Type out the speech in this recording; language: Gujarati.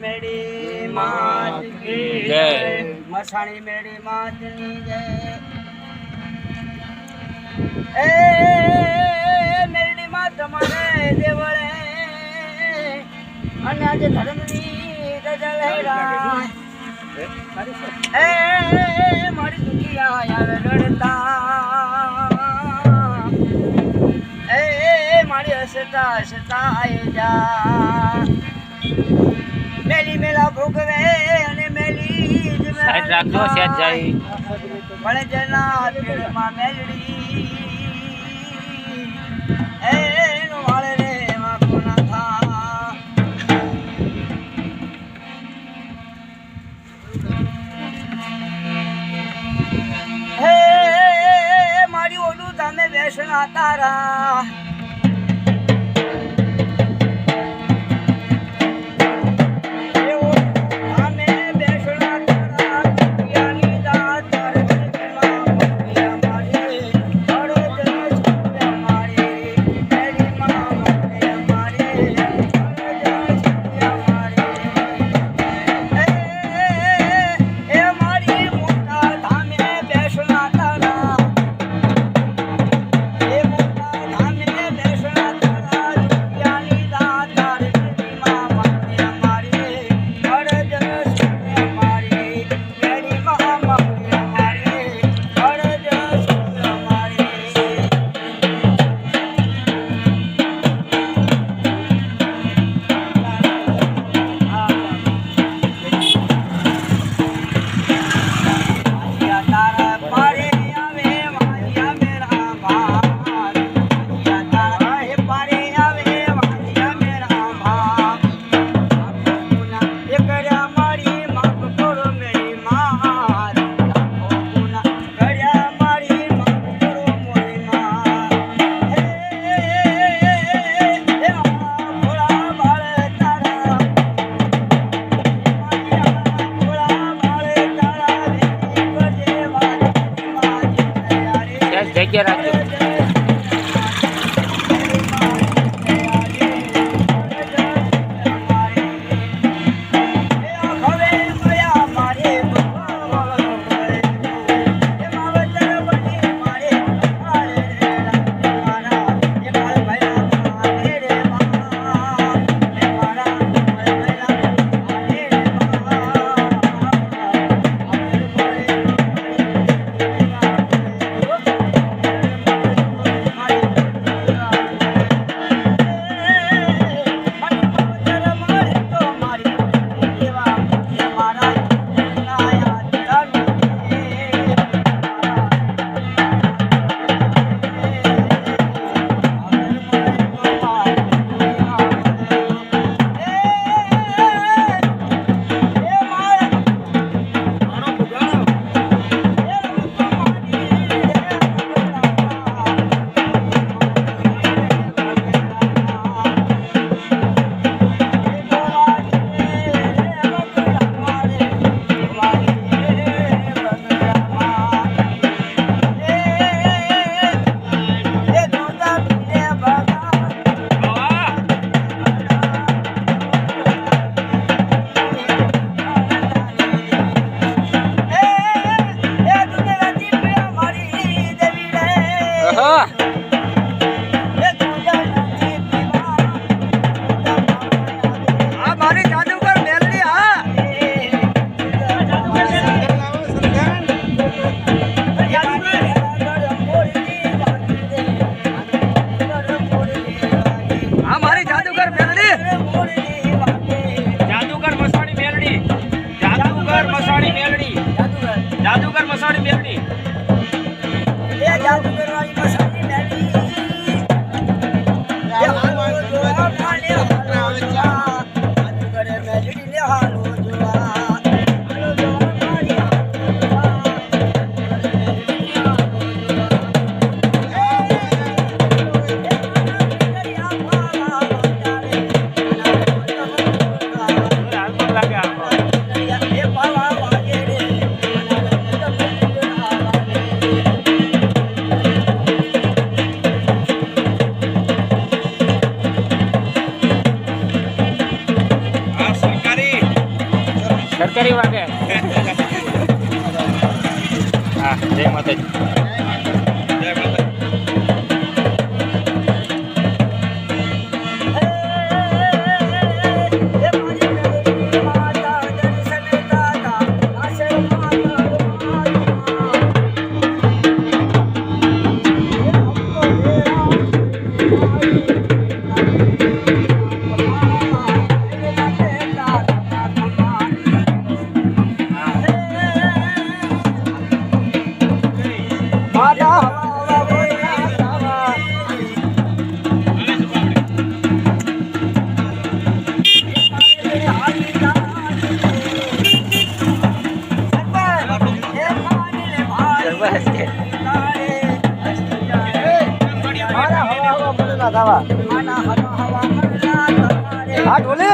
મેળી માત કી જય. મસાણી એ મેળી માં તમારે દેવળે આજે ધર્મની હેરા એ મારી દુનિયા આવે રડતા એ મારી હસતા હસતા જા મેલી મેલા ભોગવે અને મેલી જ સાઈડ રાખજો સેજ જાય. પણ જના પીળમાં મેલડી. એનો વાળ રે વાંકો ના થા. હે મારી ઓલું તમે બેસણા તારા. સેજ જગ્યા જાદુગર મસાણી મેલડી એ જાદુગર વાળી મસાલી સરકારી વાગે. હા જય માતાજી. હા ઢોલે.